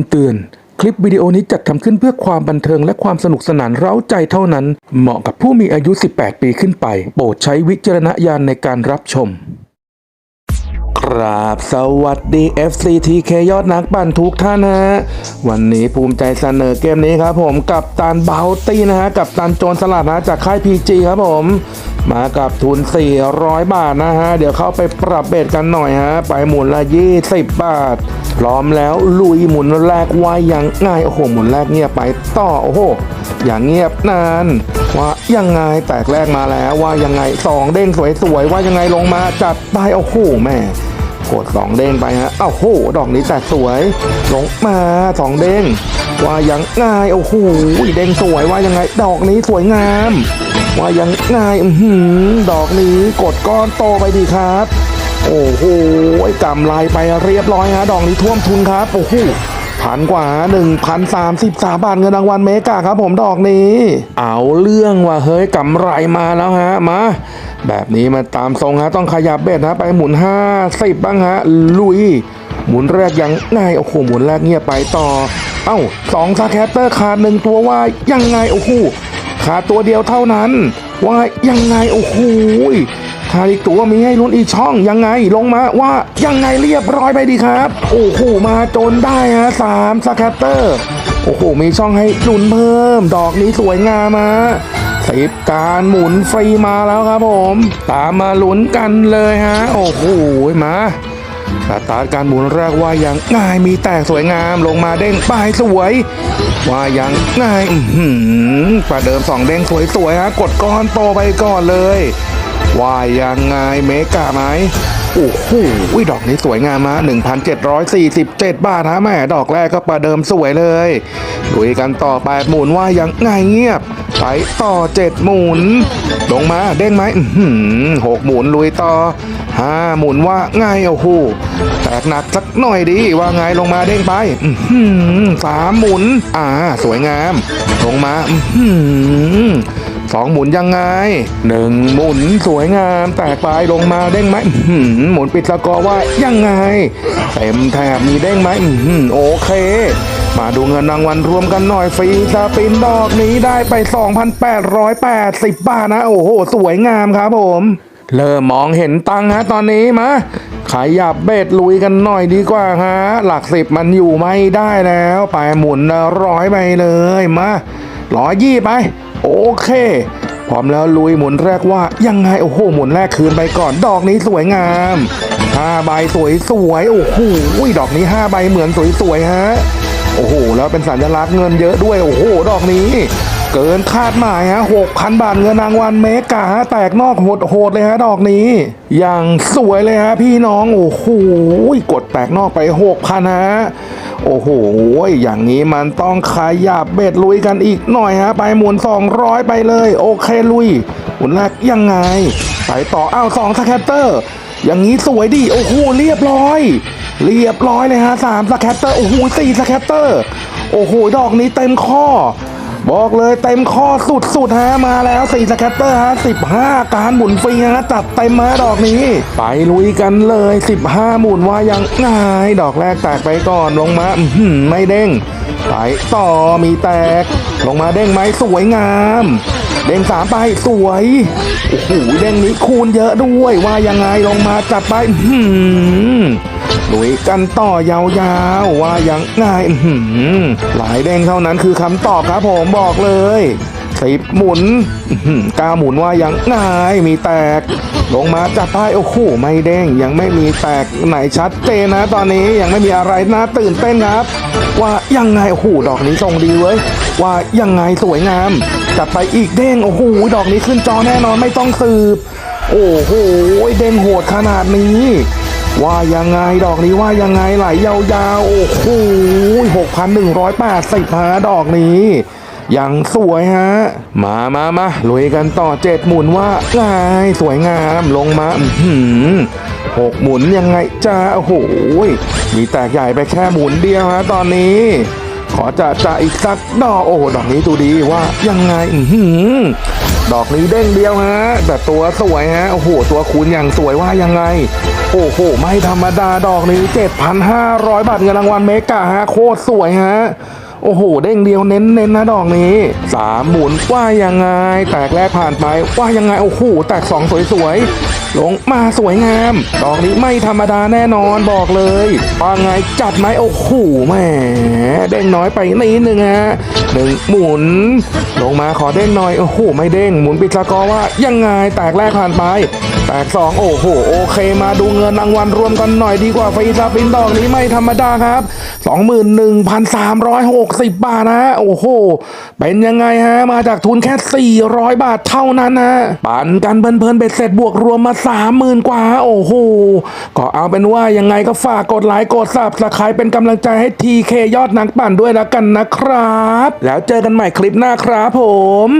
ำเตือน คลิปวิดีโอนี้จัดทำขึ้นเพื่อความบันเทิงและความสนุกสนานเร้าใจเท่านั้น เหมาะกับผู้มีอายุ 18 ปีขึ้นไป โปรดใช้วิจารณญาณในการรับชมกราบสวัสดี FCTK ยอดนักปั่นทุกท่านนะฮะ วันนี้ภูมิใจเสนอเกมนี้ครับผมกับตันเบลตี้นะฮะ กับตันโจรสลัดนะจากค่าย PG ครับผม มากับทุน 400 บาทนะฮะ เดี๋ยวเข้าไปปรับเบ็ดกันหน่อยฮะ ไปหมุนละ 20 บาท พร้อมแล้วลุยหมุนแรกว้อย่างง่าย โอ้โห หมุนแรกเงียบไปต่อ โอ้โห อย่างเงียบนาน ว่ายังไงแตกแรกมาแล้วว่ายังไงสองเด้งสวยๆว่ายังไงลงมาจัดไปโอ้โหแม่กดสองเด้งไปฮะอ้าวโห ดอกนี้แตกสวย ลงมาสองเด้งว่ายังง่ายโอ้โหเด้งสวยว่ายังไง ดอกนี้สวยงาม ว่ายังง่ายอือหือดอกนี้กดก้อนโตไปดีครับ โอ้โหกำไรไปเรียบร้อยฮะดอกนี้ท่วมทุนครับโอ้โหพันกว่า 1,033 บาทเงินรางวัลเมกาครับผมดอกนี้ เอาเรื่องว่าเฮ้ยกำไรมาแล้วฮะมาแบบนี้มาตามทรงฮะต้องขยับเบ็ดนะไปหมุน 50 บ้างฮะ ลุย หมุนแรกยังง่ายโอ้โหหมุนแรกเงียบไปต่อ เอ้าสองสแคตเตอร์ขาดหนึ่งตัวว่ายังไงโอ้โห ขาดตัวเดียวเท่านั้น ว่ายังไงโอ้โหขาดอีกตัวมีให้ลุ้นอีกช่องยังไงลงมาว่ายังไงเรียบร้อยไปดีครับ โอ้โหมาจนได้ฮะสามสแคตเตอร์ โอ้โหมีช่องให้ลุ้นเพิ่ม ดอกนี้สวยงามมาสิบการหมุนฟรีมาแล้วครับผม ตามมาลุ้นกันเลยฮะ โอ้โหมา สตาร์ทการหมุนแรกว่ายังง่ายมีแตกสวยงามลงมาเด้งป้ายสวย ว่ายังง่ายอื้อหือประเดิมสองเด้งสวยๆฮะกดก้อนโตไปก่อนเลย ว่ายังง่ายเมกาไหม โอ้โหอุ๊ยดอกนี้สวยงามมะ1,747 บาทฮะแม่ดอกแรกก็ประเดิมสวยเลยลุยกันต่อแปหมุนว่ายังไงเงียบไปต่อเจ็ดหมุน ลงมาเด้งไหมหกหมุนลุยต่อห้าหมุนว่าไงโอ้โหแตกหนักสักหน่อยดีว่าไงลงมาเด้งไปสามหมุน อ่า สวยงาม ลงมาอื อหือสองหมุนยังไงหนึ่งหมุนสวยงามแตกปลายลงมาเด้งไหมหมุนปิดสกอร์ว่ายังไง เต็มแถบมีเด้งไหมโอเค มาดูเงินรางวัลรวมกันหน่อยฟรีสปินดอกนี้ได้ไป 2,880 บาทนะ โอ้โห สวยงามครับผมเริ่มมองเห็นตังฮะตอนนี้มาขยับเบ็ดลุยกันหน่อยดีกว่าฮะ หลักสิบมันอยู่ไม่ได้แล้ว ไปหมุนร้อยไปเลยมาร้อยยี่ไป โอเค พร้อมแล้วลุยหมุนแรกว่ายังไง โอ้โห หมุนแรกคืนไปก่อน ดอกนี้สวยงามห้าใบสวยสวยๆโอ้โหดอกนี้ห้าใบเหมือนสวยสวยๆฮะโอ้โห แล้วเป็นสัญลักษณ์เงินเยอะด้วย โอ้โห ดอกนี้ เกินคาดหมายฮะหกพันบาทเงินรางวัลเมกาฮะแตกนอกโหดโหดเลยฮะดอกนี้ อย่างสวยเลยฮะพี่น้อง โอ้โห กดแตกนอกไปหกพันฮะ โอ้โห อย่างนี้มันต้องขยับเบ็ดลุยกันอีกหน่อยฮะ ไปหมุน 200 ไปเลย โอเคลุยหมุนแรกยังไง ไปต่ออ้าวสองสแคตเตอร์ อย่างนี้สวยดิ โอ้โห เรียบร้อย เรียบร้อยเลยฮะสามสแคตเตอร์ โอ้โหสี่สแคตเตอร์ โอ้โห ดอกนี้เต็มข้อ บอกเลยเต็มข้อสุดๆฮะมาแล้วสี่สแคตเตอร์ฮะสิบห้าการหมุนฟรีฮะจัดเต็มมาดอกนี้ ไปลุยกันเลยสิบห้าหมุนว่ายังง่ายดอกแรกแตกไปก่อนลงมาอื้อหือไม่เด้งไปต่อมีแตก ลงมาเด้งไหมสวยงาม เด้งสามไปสวยโอ้โหเด้งนี้คูณเยอะด้วยว่ายังไงลงมาจัดไปอื้อหือ ลุยกันต่อยาวๆ ว่ายังง่ายหลายเด้งเท่านั้นคือคำตอบครับผมบอกเลยสิบหมุนกาหมุนว่ายังง่ายมีแตก ลงมาจับป้ายโอ้โหไม่เด้งยังไม่มีแตกไหนชัดเจนนะ ตอนนี้ยังไม่มีอะไรน่าตื่นเต้นครับ ว่ายังไงโอ้โหดอกนี้ทรงดีเว้ยว่ายังไงสวยงาม จัดไปอีกเด้งโอ้โหดอกนี้ขึ้นจอแน่นอนไม่ต้องสืบ โอ้โหเด้งโหดขนาดนี้ ว่ายังไงดอกนี้ว่ายังไงไหลยาวๆ โอ้โหหกพันหนึ่งร้อยแปดสิบฮะดอกนี้ยังสวยฮะ มามามาลุยกันต่อเจ็ดหมุนว่าไงสวยงามลงมาหือหกหมุนยังไงจ้าโอ้โหมีแตกใหญ่ไปแค่หมุนเดียวฮะตอนนี้ ขอจะจะอีกสักดอกโอ้ดอกนี้ดูดีว่ายังไงหือ ดอกนี้เด้งเดียวฮะแต่ตัวสวยฮะโอ้โห ตัวคูณอย่างสวยว่ายังไง โอ้โห ไม่ธรรมดาดอกนี้ 7,500 บาทเงินรางวัลเมกะฮะโคตรสวยฮะโอ้โห เด้งเดียวเน้นเน้นนะดอกนี้สามหมุนว่ายังไง แตกแรกผ่านไปว่ายังไงโอ้โหแตกสองสวยๆลงมาสวยงาม ดอกนี้ไม่ธรรมดาแน่นอนบอกเลยว่าไงจัดไหมโอ้โหแหมเด้งน้อยไปนิดนึงฮะหนึ่งหมุน งมาขอเด้งหน่อย โอ้โห ไม่เด้ง หมุนปิดสกอร์ว่า ยังไง แตกแรกผ่านไป แตกสองโอ้โห โอเคมาดูเงินรางวัลรวมกันหน่อยดีกว่าฟรีสปินดอกนี้ไม่ธรรมดาครับ 21,360 บาทนะ โอ้โห เป็นยังไงฮะ มาจากทุนแค่ 400 บาทเท่านั้นนะปั่นกันเพลินๆเบ็ดเสร็จบวกรวมมา 30,000 กว่า โอ้โห ก็เอาเป็นว่ายังไงก็ฝากกดไลค์กดซับสไครป์เป็นกำลังใจให้ทีเคยอดนักปั่นด้วยแล้วกันนะครับ แล้วเจอกันใหม่คลิปหน้าครับผม